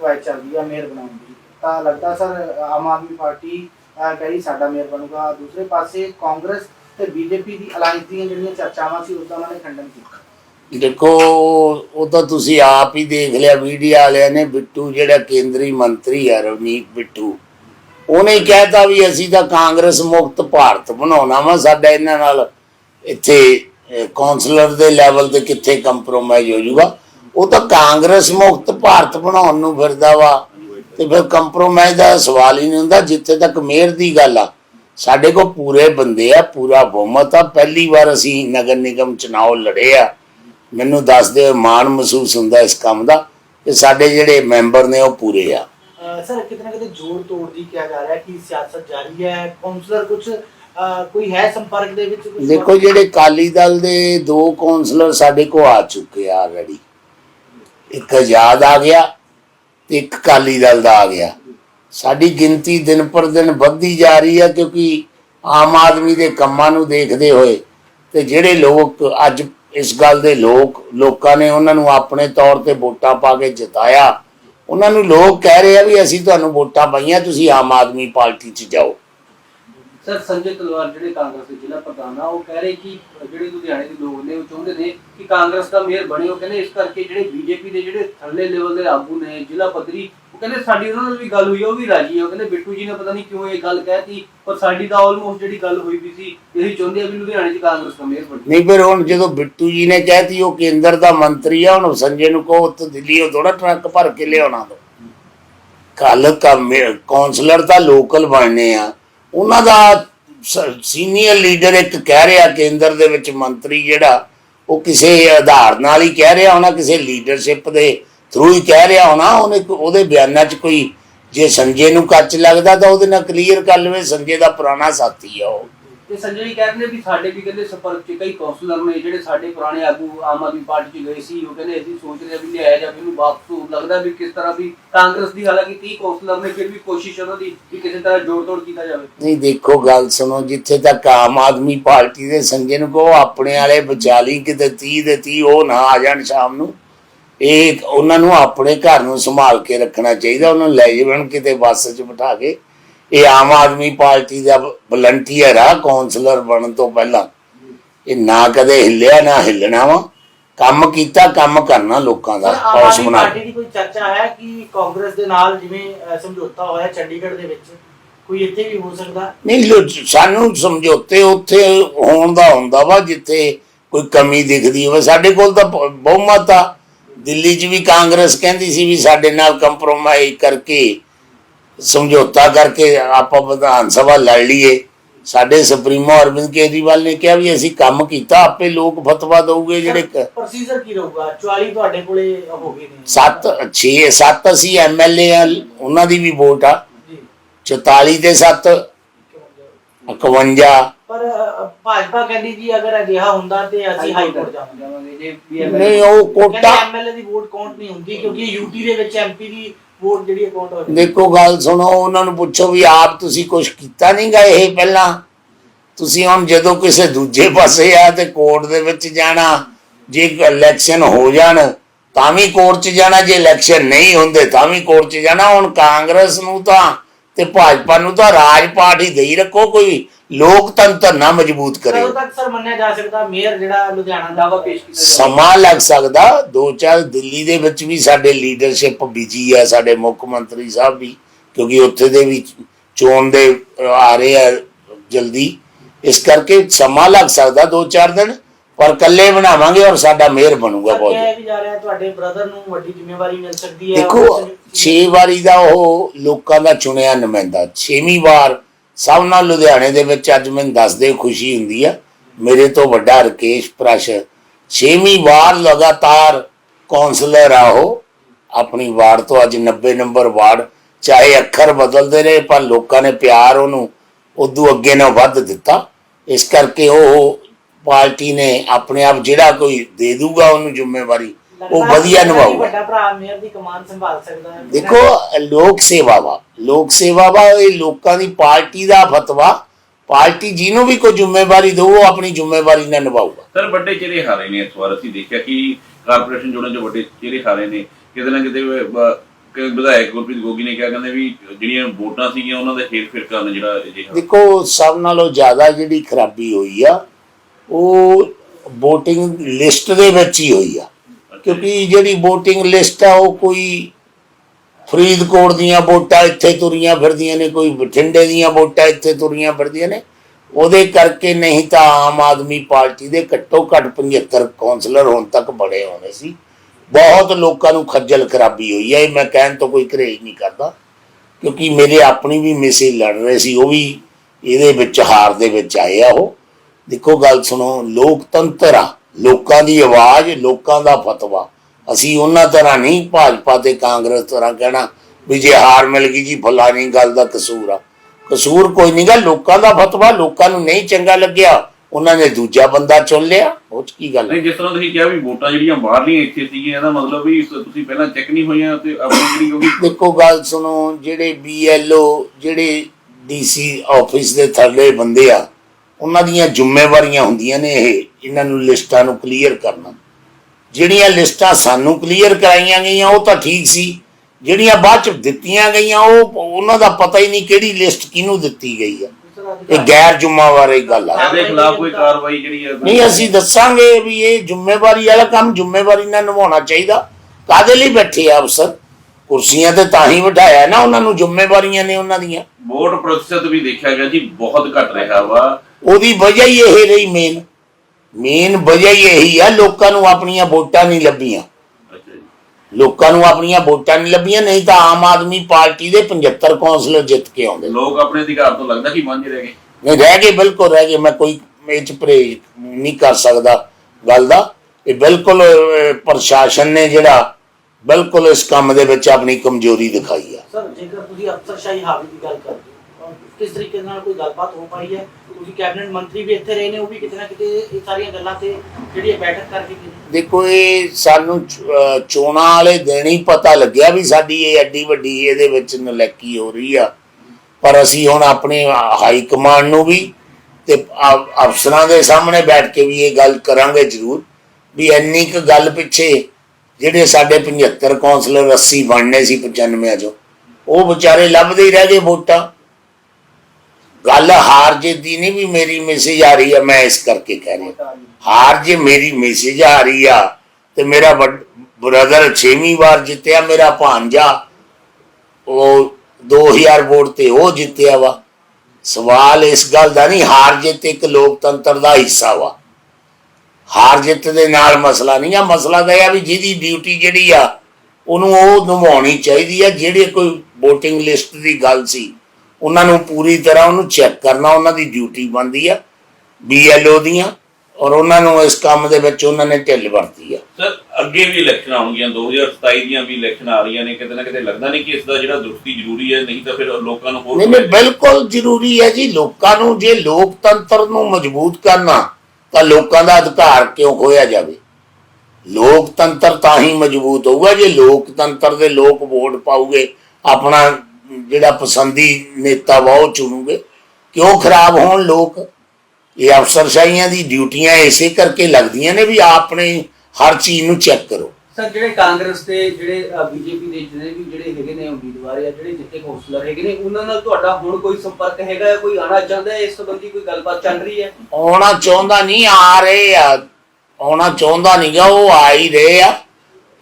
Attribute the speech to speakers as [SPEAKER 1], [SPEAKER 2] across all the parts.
[SPEAKER 1] ਕਵਾਇਦ ਚੱਲਦੀ ਆ ਮੇਅਰ ਬਣਾਉਣ ਦੀ। ਤਾਂ ਲੱਗਦਾ ਸਰ ਆਮ ਆਦਮੀ ਪਾਰਟੀ ਕਹੀ ਸਾਡਾ ਮੇਅਰ ਬਣੂਗਾ। ਦੂਸਰੇ ਪਾਸੇ ਕਾਂਗਰਸ ਤੇ ਬੀਜੇਪੀ ਦੀ ਅਲਾਈਅੰਸ ਦੀਆਂ ਜਿਹੜੀਆਂ ਚਰਚਾਵਾਂ ਸੀ ਉਸ ਦਾ ਉਹਨਾਂ ਨੇ ਖੰਡਨ ਕੀਤਾ।
[SPEAKER 2] ਦੇਖੋ ਉਹ ਤਾਂ ਤੁਸੀਂ ਆਪ ਹੀ ਦੇਖ ਲਿਆ ਮੀਡੀਆ ਵਾਲਿਆਂ ਨੇ ਬਿੱਟੂ ਜਿਹੜਾ ਕੇਂਦਰੀ ਮੰਤਰੀ ਹੈ ਰਵਨੀਤ ਬਿੱਟੂ ਉਹਨੇ ਹੀ ਕਹਿਤਾ ਵੀ ਅਸੀਂ ਤਾਂ ਕਾਂਗਰਸ ਮੁਕਤ ਭਾਰਤ ਬਣਾਉਣਾ ਵਾ ਸਾਡਾ ਇਹਨਾਂ ਨਾਲ ਇੱਥੇ ਅਹ, ਕੌਂਸਲਰ ਦੇ ਲੈਵਲ ਤੇ ਕਿੱਥੇ ਕੰਪਰੋਮਾਈਜ਼ ਹੋ ਜਾਊਗਾ। ਉਹ ਤਾਂ ਕਾਂਗਰਸ ਮੁਕਤ ਭਾਰਤ ਬਣਾਉਣ ਨੂੰ ਫਿਰਦਾ ਵਾ। ਤੇ ਫਿਰ ਕੰਪਰੋਮਾਈਜ਼ ਦਾ ਸਵਾਲ ਹੀ ਨਹੀਂ ਹੁੰਦਾ ਜਿੱਥੇ ਤੱਕ ਮੇਅਰ ਦੀ ਗੱਲ ਆ। ਸਾਡੇ ਕੋਲ ਪੂਰੇ ਬੰਦੇ ਆ ਪੂਰਾ ਬਹੁਮਤ ਆ। ਪਹਿਲੀ ਵਾਰ ਅਸੀਂ ਨਗਰ ਨਿਗਮ ਚੁਣਾਵ ਲੜੇ ਆ। ਮੈਨੂੰ ਦੱਸਦੇ ਹੋਏ ਮਾਣ ਮਹਿਸੂਸ ਹੁੰਦਾ ਇਸ ਕੰਮ ਦਾ ਕਿ ਸਾਡੇ ਜਿਹੜੇ ਮੈਂਬਰ ਨੇ ਉਹ ਪੂਰੇ ਆ।
[SPEAKER 1] ਸਰ ਕਿਤੇ ਨਾ ਕਿਤੇ ਜੋੜ ਤੋੜ ਦੀ ਕਿਹਾ ਜਾ ਰਿਹਾ ਕਿ ਸਿਆਸਤ ਜਾਰੀ ਹੈ। ਕਾਉਂਸਲਰ ਕੁਝ ਕੋਈ ਹੈ ਸੰਪਰਕ ਦੇ ਵਿੱਚ?
[SPEAKER 2] ਦੇਖੋ ਜਿਹੜੇ ਕਾਲੀ ਦਲ ਦੇ ਦੋ ਕਾਉਂਸਲਰ ਸਾਡੇ ਕੋ ਆ ਚੁੱਕੇ ਆ ਆਲਰੇਡੀ ਇੱਕ ਆਜ਼ਾਦ ਆ ਗਿਆ ਤੇ ਇੱਕ ਕਾਲੀ ਦਲ ਦਾ ਆ ਗਿਆ। ਸਾਡੀ ਗਿਣਤੀ ਦਿਨ ਪਰ ਦਿਨ ਵੱਧਦੀ ਜਾ ਰਹੀ ਹੈ ਕਿਉਂਕਿ ਆਮ ਆਦਮੀ ਦੇ ਕੰਮਾਂ ਨੂੰ ਦੇਖਦੇ ਹੋਏ ਤੇ ਜਿਹੜੇ ਲੋਕ ਅੱਜ ਇਸ ਗੱਲ ਦੇ ਲੋਕ, ਲੋਕਾਂ ਨੇ ਉਹਨਾਂ ਨੂੰ ਆਪਣੇ ਤੌਰ ਤੇ ਵੋਟਾਂ ਪਾ ਕੇ ਜਿਤਾਇਆ। ਉਹਨਾਂ ਨੂੰ ਲੋਕ ਕਹਿ ਰਹੇ ਆ ਵੀ ਅਸੀਂ ਤੁਹਾਨੂੰ ਵੋਟਾਂ ਪਾਈਆਂ, ਤੁਸੀਂ ਆਮ ਆਦਮੀ ਪਾਰਟੀ 'ਚ ਜਾਓ।
[SPEAKER 3] ਸਰ ਸੰਜੇ ਤਲਵਾਰ ਜਿਹੜੇ ਕਾਂਗਰਸ ਦੇ ਜ਼ਿਲ੍ਹਾ ਪ੍ਰਧਾਨ ਆ ਉਹ ਕਹਿ ਰਹੇ ਕਿ ਜਿਹੜੇ ਲੁਧਿਆਣੇ ਦੇ ਲੋਕ ਨੇ ਉਹ ਚਾਹੁੰਦੇ ਨੇ ਕਿ ਕਾਂਗਰਸ ਦਾ ਮੇਅਰ ਬਣੇ। ਉਹ ਕਹਿੰਦੇ ਇਸ ਕਰਕੇ ਜਿਹੜੇ ਬੀਜੇਪੀ ਦੇ ਜਿਹੜੇ ਥੱਲੇ ਲੈਵਲ ਦੇ ਆਗੂ ਨੇ ਜ਼ਿਲ੍ਹਾ ਪੱਧਰੀ ਉਹ ਕਹਿੰਦੇ ਸਾਡੀ ਉਹਨਾਂ ਨਾਲ ਵੀ ਗੱਲ ਹੋਈ ਉਹ ਵੀ ਰਾਜੀ ਆ। ਉਹ ਕਹਿੰਦੇ ਬਿੱਟੂ ਜੀ ਨੇ ਪਤਾ ਨਹੀਂ ਕਿਉਂ ਇਹ ਗੱਲ ਕਹਿਤੀ ਪਰ ਸਾਡੀ ਤਾਂ ਆਲਮੋਸਟ ਜਿਹੜੀ ਗੱਲ ਹੋਈ ਵੀ ਸੀ ਇਹੀ ਚਾਹੁੰਦੇ ਆ ਵੀ ਲੁਧਿਆਣੇ 'ਚ ਕਾਂਗਰਸ ਦਾ ਮੇਅਰ ਬਣੇ।
[SPEAKER 2] ਨਹੀਂ ਫਿਰ ਹੁਣ ਜਦੋਂ ਬਿੱਟੂ ਜੀ ਨੇ ਕਹਿਤੀ ਉਹ ਕੇਂਦਰ ਦਾ ਮੰਤਰੀ ਆ ਹੁਣ ਸੰਜੇ ਨੂੰ ਕਹੋ ਉੱਥੇ ਦਿੱਲੀ ਉਹ ਥੋੜਾ ਟਰੱਕ ਭਰ ਕੇ ਲਿਆਉਣਾ। ਦੋ ਕੱਲ ਕਾਉਂਸਲਰ ਤਾਂ ਲੋਕਲ ਬਣਨੇ ਆ। ਉਹਨਾਂ ਦਾ ਸੀਨੀਅਰ ਲੀਡਰ ਇੱਕ ਕਹਿ ਰਿਹਾ ਕੇਂਦਰ ਦੇ ਵਿੱਚ ਮੰਤਰੀ ਜਿਹੜਾ, ਉਹ ਕਿਸੇ ਆਧਾਰ ਨਾਲ ਹੀ ਕਹਿ ਰਿਹਾ ਹੋਣਾ, ਕਿਸੇ ਲੀਡਰਸ਼ਿਪ ਦੇ ਥਰੂ ਹੀ ਕਹਿ ਰਿਹਾ ਹੋਣਾ, ਉਹਨੇ ਉਹਦੇ ਬਿਆਨਾਂ 'ਚ ਕੋਈ ਜੇ ਸੰਜੇ ਨੂੰ ਕੱਚ ਲੱਗਦਾ ਤਾਂ ਉਹਦੇ ਨਾਲ ਕਲੀਅਰ ਕਰ ਲਵੇ, ਸੰਜੇ ਦਾ ਪੁਰਾਣਾ ਸਾਥੀ ਆ ਉਹ।
[SPEAKER 3] ਤੇ ਸੰਜੇ ਜੀ ਕਹਿੰਦੇ ਵੀ ਸਾਡੇ ਵੀ ਕਹਿੰਦੇ ਸੰਪਰਕ 'ਚ ਕਈ ਕਾਉਂਸਲਰ ਨੇ ਜਿਹੜੇ ਸਾਡੇ ਪੁਰਾਣੇ ਆਗੂ, ਆਮ ਆਦਮੀ ਪਾਰਟੀ 'ਚ ਗਏ ਸੀ, ਉਹ ਕਹਿੰਦੇ ਅਸੀਂ ਸੋਚ ਰਹੇ ਹਾਂ ਵੀ ਲਿਆਇਆ ਜਾਵੇ ਇਹਨੂੰ ਵਾਪਸ ਉਹ ਲੱਗਦਾ ਵੀ ਕਿਸ ਤਰ੍ਹਾਂ ਵੀ ਕਾਂਗਰਸ ਦੀ ਹਾਲਾਂਕਿ 30 ਕਾਉਂਸਲਰ ਨੇ ਫਿਰ ਵੀ ਕੋਸ਼ਿਸ਼ ਉਹਨਾਂ ਦੀ ਵੀ ਕਿਸੇ ਤਰ੍ਹਾਂ ਜੋੜ ਤੋੜ ਕੀਤਾ ਜਾਵੇ।
[SPEAKER 2] ਨਹੀਂ, ਦੇਖੋ ਗੱਲ ਸੁਣੋ, ਜਿੱਥੇ ਤੱਕ ਆਮ ਆਦਮੀ ਪਾਰਟੀ ਦੇ ਸੰਜੇ ਨੂੰ ਕਹੋ, ਆਪਣੇ ਵਾਲੇ ਬਚਾ ਲਈ ਕਿਤੇ 30 ਦੇ 30 ਉਹ ਨਾ ਆ ਜਾਣ ਸ਼ਾਮ ਨੂੰ। ਇਹ ਉਹਨਾਂ ਨੂੰ ਆਪਣੇ ਘਰ ਨੂੰ ਸੰਭਾਲ ਕੇ ਰੱਖਣਾ ਚਾਹੀਦਾ, ਉਹਨਾਂ ਲੈ ਜਾਵਣ ਕਿਤੇ ਬੱਸ 'ਚ ਬਿਠਾ ਕੇ। ਇਹ ਆਮ ਆਦਮੀ ਪਾਰਟੀ ਦਾ ਵਲੰਟੀਅਰ ਆ ਕਾਉਂਸਲਰ ਬਣਨ ਤੋਂ ਪਹਿਲਾਂ। ਇਹ ਨਾ ਕਦੇ ਹਿੱਲਿਆ ਨਾ ਹਿੱਲਣਾ ਵਾ। ਕੰਮ ਕੀਤਾ ਕੰਮ ਕਰਨਾ ਲੋਕਾਂ ਦਾ ਬਣਾ
[SPEAKER 1] ਪਾਰਟੀ ਦੀ ਕੋਈ ਚਰਚਾ ਹੈ ਕਿ ਕਾਂਗਰਸ ਦੇ ਨਾਲ ਜਿਵੇਂ ਸਮਝੌਤਾ ਹੋਇਆ ਚੰਡੀਗੜ੍ਹ ਦੇ ਵਿੱਚ? ਕੋਈ ਇੱਥੇ ਵੀ ਹੋ ਸਕਦਾ?
[SPEAKER 2] ਨਹੀਂ ਸਾਨੂੰ ਸਮਝੌਤੇ ਉੱਥੇ ਹੋਣ ਦਾ ਹੁੰਦਾ ਵਾ ਜਿੱਥੇ ਕੋਈ ਕਮੀ ਦਿਖਦੀ ਹੋਵੇ। ਸਾਡੇ ਕੋਲ ਤਾਂ ਬਹੁਮਤ ਆ। ਦਿੱਲੀ 'ਚ ਵੀ ਕਾਂਗਰਸ ਕਹਿੰਦੀ ਸੀ ਵੀ ਸਾਡੇ ਨਾਲ ਕੰਪਰੋਮਾਈਜ਼ ਕਰਕੇ ਸਮਝੌਤਾ ਕਰਕੇ ਆਪਾਂ ਵਿਧਾਨ ਸਭਾ ਲੜ ਲਈਏ। ਸਾਡੇ ਸੁਪਰੀਮੋ ਅਰਵਿੰਦ ਕੇਜਰੀਵਾਲ ਨੇ ਕਿਹਾ ਵੀ ਅਸੀਂ ਕੰਮ ਕੀਤਾ ਆਪੇ ਲੋਕ ਫਤਵਾ ਦਊਗੇ ਜਿਹੜੇ
[SPEAKER 1] ਪ੍ਰੋਸੀਜਰ ਕੀ ਰਹੂਗਾ? 44 ਤੁਹਾਡੇ ਕੋਲੇ ਹੋ ਗਏ ਨੇ।
[SPEAKER 2] ਸੱਤ 6 7 ਅਸੀਂ ਐਮਐਲਏ ਆ ਉਹਨਾਂ ਦੀ ਵੀ ਵੋਟ ਆ।
[SPEAKER 1] ਜੀ।
[SPEAKER 2] 44 ਤੇ 7 51
[SPEAKER 1] ਪਰ ਭਾਜਪਾ ਕਹਿੰਦੀ ਜੀ ਅਗਰ ਅਜਿਹਾ ਹੁੰਦਾ ਤੇ ਅਸੀਂ ਹਾਈ ਕੋਰਟ ਜਾਵਾਂਗੇ।
[SPEAKER 3] ਜਾਵਾਂਗੇ। ਜੇ
[SPEAKER 2] ਨਹੀਂ ਉਹ ਕੋਟਾ
[SPEAKER 1] ਐਮਐਲਏ ਦੀ ਵੋਟ ਕਾਊਂਟ ਨਹੀਂ ਹੁੰਦੀ ਕਿਉਂਕਿ ਯੂਟੀ ਦੇ ਵਿੱਚ ਐਮਪੀ ਦੀ ਵੋਟ ਜਿਹੜੀ ਕਾਊਂਟ ਹੋ ਜਾਂਦੀ।
[SPEAKER 2] ਦੇਖੋ ਗੱਲ ਸੁਣੋ ਉਹਨਾਂ ਨੂੰ ਪੁੱਛੋ ਵੀ ਆਪ ਤੁਸੀਂ ਕੁਝ ਕੀਤਾ ਨਹੀਂਗਾ ਇਹ ਪਹਿਲਾਂ? ਤੁਸੀਂ ਹੁਣ ਜਦੋਂ ਕਿਸੇ ਦੂਜੇ ਪਾਸੇ ਆ ਤੇ ਕੋਰਟ ਦੇ ਵਿੱਚ ਜਾਣਾ ਜੇ ਇਲੈਕਸ਼ਨ ਹੋ ਜਾਣ ਤਾਂ ਵੀ ਕੋਰਟ 'ਚ ਜਾਣਾ ਜੇ ਇਲੈਕਸ਼ਨ ਨਹੀਂ ਹੁੰਦੇ ਤਾਂ ਵੀ ਕੋਰਟ 'ਚ ਜਾਣਾ। ਹੁਣ ਕਾਂਗਰਸ ਨੂੰ ਤਾਂ ਤੇ ਭਾਜਪਾ ਨੂੰ ਤਾਂ ਰਾਜ ਪਾਰਟੀ ਦੇਈ ਰੱਖੋ ਕੋਈ ਲੋਕਤੰਤਰ ਨਾ ਮਜ਼ਬੂਤ ਕਰੇ।
[SPEAKER 1] ਕਦੋਂ ਤੱਕ ਸਰ ਮੰਨਿਆ ਜਾ ਸਕਦਾ ਮੇਅਰ ਜਿਹੜਾ ਲੁਧਿਆਣਾ ਦਾ
[SPEAKER 3] ਦਾਵਾ ਪੇਸ਼ ਕੀਤਾ
[SPEAKER 2] ਸਮਾਂ ਲੱਗ ਸਕਦਾ ਦੋ ਚਾਰ ਦਿੱਲੀ ਦੇ ਵਿੱਚ ਵੀ ਸਾਡੇ ਲੀਡਰਸ਼ਿਪ ਬਿਜ਼ੀ ਆ ਸਾਡੇ ਮੁੱਖ ਮੰਤਰੀ ਸਾਹਿਬ ਵੀ ਕਿਉਂਕਿ ਉੱਥੇ ਦੇ ਵੀ ਚੋਣ ਦੇ ਆ ਰਹੇ ਆ ਜਲਦੀ। ਇਸ ਕਰਕੇ ਸਮਾਂ ਲੱਗ ਸਕਦਾ ਦੋ ਚਾਰ ਦਿਨ। ਪਰ ਕੱਲੇ ਬਣਾਵਾਂਗੇ ਔਰ ਸਾਡਾ ਮੇਅਰ ਬਣੂਗਾ ਬਹੁਤ।
[SPEAKER 1] ਕਿਹਾ ਵੀ ਜਾ ਰਿਹਾ ਤੁਹਾਡੇ ਬ੍ਰਦਰ ਨੂੰ ਵੱਡੀ ਜ਼ਿੰਮੇਵਾਰੀ ਮਿਲ ਸਕਦੀ ਹੈ।
[SPEAKER 2] ਦੇਖੋ 6 ਵਾਰੀ ਦਾ ਉਹ ਲੋਕਾਂ ਦਾ ਚੁਣਿਆ ਨੁਮਾਇੰਦਾ 6ਵੀਂ ਵਾਰ ਸਭ ਨਾਲ ਲੁਧਿਆਣੇ ਦੇ ਵਿੱਚ ਅੱਜ ਮੈਨੂੰ ਦੱਸਦੇ ਖੁਸ਼ੀ ਹੁੰਦੀ ਆ। ਮੇਰੇ ਤੋਂ ਵੱਡਾ ਰਕੇਸ਼ ਪ੍ਰਸ਼ 6ਵੀਂ ਵਾਰ ਲਗਾਤਾਰ ਕੌਂਸਲਰ ਆ ਉਹ। ਆਪਣੀ ਵਾਰਡ ਤੋਂ ਅੱਜ 90 ਨੰਬਰ ਵਾਰਡ ਚਾਹੇ ਅੱਖਰ ਬਦਲਦੇ ਰਹੇ ਪਰ ਲੋਕਾਂ ਨੇ ਪਿਆਰ ਉਹਨੂੰ ਉਦੋਂ ਅੱਗੇ ਨਾ ਵੱਧ ਦਿੱਤਾ। ਇਸ ਕਰਕੇ ਉਹ ਪਾਰਟੀ ਨੇ ਆਪਣੇ ਆਪ ਜਿਹੜਾ ਕੋਈ ਦੇ ਦੂਗਾ ਉਹਨੂੰ ਜ਼ਿੰਮੇਵਾਰੀ ਉਹ ਵਧੀਆ ਨਿਭਾਊਗਾ।
[SPEAKER 1] ਵੱਡਾ ਭਰਾ ਮੇਅਰ ਦੀ ਕਮਾਨ ਸੰਭਾਲ ਸਕਦਾ ਹੈ।
[SPEAKER 2] ਦੇਖੋ ਲੋਕ ਸੇਵਾ ਵਾ ਲੋਕ ਸੇਵਾ ਵਾ ਇਹ ਲੋਕਾਂ ਦੀ ਪਾਰਟੀ ਦਾ ਫਤਵਾ ਪਾਰਟੀ ਜਿਹਨੂੰ ਵੀ ਕੋਈ ਜ਼ਿੰਮੇਵਾਰੀ ਦਿਓ ਉਹ ਆਪਣੀ ਜ਼ਿੰਮੇਵਾਰੀ ਨਾਲ ਨਿਭਾਊਗਾ।
[SPEAKER 4] ਸਰ ਵੱਡੇ ਚਿਹਰੇ ਹਾਰੇ ਨੇ ਇਸ ਵਾਰ ਅਸੀਂ ਦੇਖਿਆ ਕਿ ਕਾਰਪੋਰੇਸ਼ਨ ਚੋਣਾਂ 'ਚ ਵੱਡੇ ਚਿਹਰੇ ਹਾਰੇ ਨੇ। ਕਿਤੇ ਨਾ ਕਿਤੇ ਕਿ ਵਿਧਾਇਕ ਗੁਰਪ੍ਰੀਤ ਗੋਗੀ ਨੇ ਕਿਹਾ ਕਹਿੰਦੇ ਵੀ ਜਿਹੜੀਆਂ ਵੋਟਾਂ ਸੀਗੀਆਂ ਉਹਨਾਂ ਦਾ ਹੇਰ ਫੇਰ ਕਰਨ ਜਿਹੜਾ
[SPEAKER 2] ਦੇਖੋ ਸਭ ਨਾਲੋਂ ਜ਼ਿਆਦਾ ਜਿਹੜੀ ਖਰਾਬੀ ਹੋਈ ਆ ਉਹ VOTING ਲਿਸਟ ਦੇ ਵਿੱਚ ਹੀ ਹੋਈ ਆ। ਕਿਉਂਕਿ ਜਿਹੜੀ VOTING ਲਿਸਟ ਆ, ਉਹ ਕੋਈ ਫਰੀਦਕੋਟ ਦੀਆਂ ਵੋਟਾਂ ਇੱਥੇ ਤੁਰੀਆਂ ਫਿਰਦੀਆਂ ਨੇ, ਕੋਈ ਬਠਿੰਡੇ ਦੀਆਂ ਵੋਟਾਂ ਇੱਥੇ ਤੁਰੀਆਂ ਫਿਰਦੀਆਂ ਨੇ। ਉਹਦੇ ਕਰਕੇ ਨਹੀਂ ਤਾਂ ਆਮ ਆਦਮੀ ਪਾਰਟੀ ਦੇ ਘੱਟੋ ਘੱਟ 75 ਕੌਂਸਲਰ ਹੁਣ ਤੱਕ ਬਣੇ ਹੋਣੇ ਸੀ। ਬਹੁਤ ਲੋਕਾਂ ਨੂੰ ਖੱਜਲ ਖਰਾਬੀ ਹੋਈ ਹੈ ਇਹ ਮੈਂ ਕਹਿਣ ਤੋਂ ਕੋਈ ਘਰੇਜ ਨਹੀਂ ਕਰਦਾ। ਕਿਉਂਕਿ ਮੇਰੇ ਆਪਣੀ ਵੀ ਮਿਸੇ ਲੜ ਰਹੇ ਸੀ, ਉਹ ਵੀ ਇਹਦੇ ਵਿੱਚ ਹਾਰ ਦੇ ਵਿੱਚ ਆਏ ਆ ਉਹ। ਦੇਖੋ ਗੱਲ ਸੁਣੋ ਲੋਕਤੰਤਰ ਆ ਲੋਕਾਂ ਦੀ ਆਵਾਜ਼ ਲੋਕਾਂ ਦਾ ਫਤਵਾ। ਅਸੀਂ ਉਹਨਾਂ ਤਰ੍ਹਾਂ ਨਹੀਂ ਭਾਜਪਾ ਤੇ ਕਾਂਗਰਸ ਤਰ੍ਹਾਂ ਕਹਿਣਾ ਵੀ ਜੇ ਹਾਰ ਮਿਲ ਗਈ ਜੀ ਫਲਾਣੀ ਗੱਲ ਦਾ ਕਸੂਰ ਆ। ਕਸੂਰ ਕੋਈ ਨਹੀਂਗਾ ਲੋਕਾਂ ਦਾ ਫਤਵਾ ਲੋਕਾਂ ਨੂੰ ਨਹੀਂ ਚੰਗਾ ਲੱਗਿਆ। ਉਹਨਾਂ ਨੇ ਦੂਜਾ ਬੰਦਾ ਚੁਣ ਲਿਆ ਉਹ 'ਚ ਕੀ ਗੱਲ
[SPEAKER 4] ਨਹੀਂ ਜਿਸ ਤਰ੍ਹਾਂ ਤੁਸੀਂ ਕਿਹਾ ਵੀ ਵੋਟਾਂ ਜਿਹੜੀਆਂ ਬਾਹਰਲੀਆਂ ਇੱਥੇ ਸੀਗੀਆਂ ਇਹਦਾ ਮਤਲਬ ਵੀ ਤੁਸੀਂ ਪਹਿਲਾਂ ਚੈੱਕ ਨਹੀਂ ਹੋਈਆਂ ਤੇ ਆਪਣੀ ਜਿਹੜੀ ਉਹ ਵੀ
[SPEAKER 2] ਦੇਖੋ ਗੱਲ ਸੁਣੋ ਜਿਹੜੇ ਬੀਐਲਓ ਜਿਹੜੇ ਡੀਸੀ ਆਫਿਸ ਦੇ ਥੱਲੇ ਬੰਦੇ ਆ ਉਹਨਾਂ ਦੀਆਂ ਜ਼ਿੰਮੇਵਾਰੀਆਂ ਹੁੰਦੀਆਂ ਨੇ ਇਹ ਇਹਨਾਂ ਨੂੰ ਲਿਸਟਾਂ ਨੂੰ ਕਲੀਅਰ ਕਰਨਾ। ਜਿਹੜੀਆਂ ਲਿਸਟਾਂ ਸਾਨੂੰ ਕਲੀਅਰ ਕਰਾਈਆਂ ਗਈਆਂ ਉਹ ਤਾਂ ਠੀਕ ਸੀ। ਜਿਹੜੀਆਂ ਬਾਅਦ ਚ ਦਿੱਤੀਆਂ ਗਈਆਂ ਉਹ ਉਹਨਾਂ ਦਾ ਪਤਾ ਹੀ ਨਹੀਂ ਕਿਹੜੀ ਲਿਸਟ ਕਿਹਨੂੰ ਦਿੱਤੀ ਗਈ ਆ। ਇਹ ਗੈਰ ਜ਼ਿੰਮੇਵਾਰੀ ਗੱਲ ਆ।
[SPEAKER 4] ਇਹਦੇ ਖਿਲਾਫ ਕੋਈ ਕਾਰਵਾਈ ਜਿਹੜੀ ਹੈ
[SPEAKER 2] ਨਹੀਂ ਅਸੀਂ ਦੱਸਾਂਗੇ ਵੀ ਇਹ ਜ਼ਿੰਮੇਵਾਰੀ ਵਾਲਾ ਕੰਮ ਜ਼ਿੰਮੇਵਾਰੀ ਨਾਲ ਨਿਭਾਉਣਾ ਚਾਹੀਦਾ। ਕਾਦੇ ਲਈ ਬੈਠੇ ਆ ਅਫਸਰ? ਕੁਰਸੀਆਂ ਤੇ ਤਾਂ ਹੀ ਬਿਠਾਇਆ ਨਾ ਉਹਨਾਂ ਨੂੰ ਜ਼ਿੰਮੇਵਾਰੀਆਂ ਨੇ ਉਹਨਾਂ ਦੀਆਂ।
[SPEAKER 4] ਵੋਟ ਪ੍ਰਤੀਸ਼ਤ ਵੀ ਦੇਖਿਆ ਗਿਆ ਜੀ ਬਹੁਤ ਘਟ ਰਿਹਾ ਵਾ।
[SPEAKER 2] ਉਹਦੀ ਵਜ੍ਹਾ ਹੀ ਇਹ ਰਹੀ ਮੇਨ ਮੇਨ ਵਜ੍ਹਾ ਹੀ ਇਹੀ ਆ ਲੋਕਾਂ ਨੂੰ ਆਪਣੀਆਂ ਵੋਟਾਂ ਨਹੀਂ ਲੱਭੀਆਂ।
[SPEAKER 4] ਅੱਛਾ ਜੀ।
[SPEAKER 2] ਲੋਕਾਂ ਨੂੰ ਆਪਣੀਆਂ ਵੋਟਾਂ ਨਹੀਂ ਲੱਭੀਆਂ ਨਹੀਂ ਤਾਂ ਆਮ ਆਦਮੀ ਪਾਰਟੀ ਦੇ 75 ਕੌਂਸਲਰ ਜਿੱਤ ਕੇ ਆਉਂਦੇ।
[SPEAKER 4] ਲੋਕ ਆਪਣੇ ਅਧਿਕਾਰ ਤੋਂ ਲੱਗਦਾ ਕਿ ਵਾਂਝੇ ਰਹਿ ਗਏ
[SPEAKER 2] ਨਹੀਂ ਰਹਿ ਗਏ ਬਿਲਕੁਲ ਰਹਿ ਗਏ। ਮੈਂ ਕੋਈ ਇਹ ਚ ਪਰਹੇਜ਼ ਨਹੀਂ ਕਰ ਸਕਦਾ ਗੱਲ ਦਾ। ਇਹ ਬਿਲਕੁਲ ਪ੍ਰਸ਼ਾਸਨ ਨੇ ਜਿਹੜਾ ਬਿਲਕੁਲ ਇਸ ਕੰਮ ਦੇ ਵਿੱਚ ਆਪਣੀ ਕਮਜ਼ੋਰੀ ਦਿਖਾਈ ਆ।
[SPEAKER 5] ਸਰ ਜੇਕਰ ਤੁਸੀਂ ਅਫਸਰਸ਼ਾਹੀ ਹਾਵੀ ਦੀ ਗੱਲ ਕਰਦੇ ਕਿਸ ਤਰੀਕੇ ਨਾਲ ਕੋਈ ਗੱਲਬਾਤ ਹੋ ਪਾਈ ਹੈ? ਤੁਸੀਂ ਕੈਬਨਿਟ ਮੰਤਰੀ ਵੀ ਇੱਥੇ ਰਹੇ ਨੇ, ਉਹ ਵੀ ਕਿਤੇ ਨਾ ਕਿਤੇ ਇਹ ਸਾਰੀਆਂ ਗੱਲਾਂ ਤੇ ਜਿਹੜੀ ਬੈਠਕ ਕਰਕੇ
[SPEAKER 2] ਦੇਖੋ, ਇਹ ਸਾਨੂੰ ਚੋਣਾਂ ਵਾਲੇ ਦਿਨ ਹੀ ਪਤਾ ਲੱਗਿਆ ਵੀ ਸਾਡੀ ਇਹ ਐਡੀ ਵੱਡੀ ਇਹਦੇ ਵਿੱਚ ਨਲੈਕੀ ਹੋ ਰਹੀ ਆ। ਪਰ ਅਸੀਂ ਹੁਣ ਆਪਣੇ ਹਾਈ ਕਮਾਂਡ ਨੂੰ ਵੀ ਤੇ ਅਫਸਰਾਂ ਦੇ ਸਾਹਮਣੇ ਬੈਠ ਕੇ ਵੀ ਇਹ ਗੱਲ ਕਰਾਂਗੇ ਜ਼ਰੂਰ ਵੀ ਇੰਨੀ ਕੁ ਗੱਲ ਪਿੱਛੇ ਜਿਹੜੇ ਸਾਡੇ 75 ਕੌਂਸਲਰ 80 ਬਣਨੇ ਸੀ 95 ਚੋਂ, ਉਹ ਵਿਚਾਰੇ ਲੱਭਦੇ ਹੀ ਰਹਿ ਗਏ ਵੋਟਾਂ। ਗੱਲ ਹਾਰ ਜਿੱਤ ਦੀ ਨਹੀਂ ਵੀ ਮੇਰੀ ਮੈਸੇਜ ਆ ਰਹੀ ਆ, ਮੈਂ ਇਸ ਕਰਕੇ ਕਹਿ ਰਿਹਾ। ਹਾਰ ਜੇ ਮੇਰੀ ਮੈਸੇਜ ਆ ਰਹੀ ਆ ਤੇ ਮੇਰਾ ਬ੍ਰਦਰ ਛੇਵੀਂ ਵਾਰ ਜਿੱਤਿਆ, ਮੇਰਾ ਭਾਂਜਾ ਉਹ 2000 ਵੋਟ ਤੇ ਉਹ ਜਿੱਤਿਆ ਵਾ। ਸਵਾਲ ਇਸ ਗੱਲ ਦਾ ਨਹੀਂ, ਹਾਰ ਜਿੱਤ ਇੱਕ ਲੋਕਤੰਤਰ ਦਾ ਹਿੱਸਾ ਵਾ। ਹਾਰ ਜਿੱਤ ਦੇ ਨਾਲ ਮਸਲਾ ਨਹੀਂ ਆ ਮਸਲਾ ਦਾ ਇਹ ਆ ਵੀ ਜਿਹਦੀ ਡਿਊਟੀ ਜਿਹੜੀ ਆ, ਉਹਨੂੰ ਉਹ ਨਿਭਾਉਣੀ ਚਾਹੀਦੀ ਆ, ਜਿਹੜੇ ਕੋਈ VOTING ਲਿਸਟ ਦੀ ਗੱਲ ਸੀ। ਉਹਨਾਂ ਨੂੰ ਪੂਰੀ ਤਰ੍ਹਾਂ ਉਹਨੂੰ ਚੈੱਕ ਕਰਨਾ ਉਹਨਾਂ ਦੀ ਡਿਊਟੀ ਬਣਦੀ ਆ ਬੀਐਲਓ ਦੀਆਂ ਔਰ ਉਹਨਾਂ ਨੂੰ ਇਸ ਕੰਮ ਦੇ ਵਿੱਚ ਉਹਨਾਂ ਨੇ ਢਿੱਲ ਵਰਤੀ ਆ।
[SPEAKER 4] ਸਰ ਅੱਗੇ ਵੀ ਇਲੈਕਸ਼ਨ ਆਉਣਗੀਆਂ 2027 ਦੀਆਂ ਵੀ ਇਲੈਕਸ਼ਨ ਆ ਰਹੀਆਂ ਨੇ ਕਿਤੇ ਨਾ ਕਿਤੇ ਲੱਗਦਾ ਨਹੀਂ ਕਿ ਇਸ ਦਾ ਜਿਹੜਾ ਦੁਰਸਤੀ ਜ਼ਰੂਰੀ ਹੈ ਨਹੀਂ ਤਾਂ ਫਿਰ ਲੋਕਾਂ ਨੂੰ ਹੋਰ
[SPEAKER 2] ਨਹੀਂ ਨਹੀਂ ਬਿਲਕੁਲ ਜ਼ਰੂਰੀ ਹੈ ਜੀ ਲੋਕਾਂ ਨੂੰ ਜੇ ਲੋਕਤੰਤਰ ਨੂੰ ਮਜ਼ਬੂਤ ਕਰਨਾ ਤਾਂ ਲੋਕਾਂ ਦਾ ਅਧਿਕਾਰ ਕਿਉਂ ਖੋਇਆ ਜਾਵੇ? ਲੋਕਤੰਤਰ ਤਾਂ ਹੀ ਮਜ਼ਬੂਤ ਹੋਊਗਾ ਜੇ ਲੋਕਤੰਤਰ ਦੇ ਲੋਕ ਵੋਟ ਪਾਉਗੇ ਆਪਣਾ ਜਿਹੜਾ ਪਸੰਦੀ ਨੇਤਾ ਵਾ ਉਹ ਚੁਣੂਗੇ ਕਿਉਂ ਖਰਾਬ ਹੋਣ ਲੋਕ। ਇਹ ਅਫਸਰਸ਼ਾਹੀਆਂ ਦੀ ਡਿਊਟੀਆਂ ਇਸੇ ਕਰਕੇ ਲੱਗਦੀਆਂ ਨੇ ਵੀ ਆਪਣੇ ਹਰ ਚੀਜ਼ ਨੂੰ ਚੈੱਕ ਕਰੋ।
[SPEAKER 3] ਸਰ ਜਿਹੜੇ ਕਾਂਗਰਸ ਦੇ ਜਿਹੜੇ ਬੀਜੇਪੀ ਦੇ ਜਿਹੜੇ ਵੀ ਜਿਹੜੇ ਹੈਗੇ ਨੇ ਉਮੀਦਵਾਰ ਆ ਜਿਹੜੇ ਜਿੱਤੇ ਕੌਂਸਲਰ ਹੈਗੇ ਨੇ ਉਹਨਾਂ ਨਾਲ ਤੁਹਾਡਾ ਹੁਣ ਕੋਈ ਸੰਪਰਕ ਹੈਗਾ ਹੈ ਕੋਈ ਆਣਾ ਚਾਹੁੰਦਾ ਹੈ ਇਸ ਸੰਬੰਧੀ ਕੋਈ ਗੱਲਬਾਤ ਚੱਲ ਰਹੀ ਹੈ?
[SPEAKER 2] ਆਉਣਾ ਚਾਹੁੰਦਾ ਨਹੀਂ ਆ ਰਹੇ ਆ। ਆਉਣਾ ਚਾਹੁੰਦਾ ਨਹੀਂਗਾ ਉਹ ਆ ਹੀ ਰਹੇ ਆ।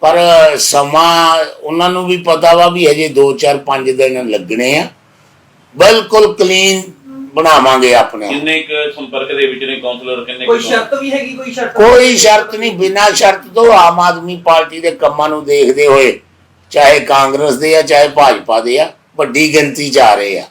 [SPEAKER 2] ਪਰ ਸਮਾਂ ਉਹਨਾਂ ਨੂੰ ਵੀ ਪਤਾ ਵਾ ਵੀ ਹਜੇ 2 4 5 ਦਿਨ ਲੱਗਣੇ ਆ। ਬਿਲਕੁਲ ਕਲੀਨ ਬਣਾਵਾਂਗੇ ਆਪਣੇ ਆਪ।
[SPEAKER 4] ਕਿੰਨੇ ਕੁ ਸੰਪਰਕ ਦੇ ਵਿੱਚ ਨੇ ਕਾਉਂਸਲਰ ਕਿੰਨੇ ਕੁ
[SPEAKER 3] ਕੋਈ ਸ਼ਰਤ ਵੀ ਹੈਗੀ ਕੋਈ ਸ਼ਰਤ?
[SPEAKER 2] ਕੋਈ ਸ਼ਰਤ ਨਹੀਂ ਬਿਨਾਂ ਸ਼ਰਤ ਤੋਂ ਆਮ ਆਦਮੀ ਪਾਰਟੀ ਦੇ ਕੰਮਾਂ ਨੂੰ ਦੇਖਦੇ ਹੋਏ ਚਾਹੇ ਕਾਂਗਰਸ ਦੇ ਆ ਚਾਹੇ ਭਾਜਪਾ ਦੇ ਆ ਵੱਡੀ ਗਿਣਤੀ ਚ ਆ ਰਹੇ ਆ।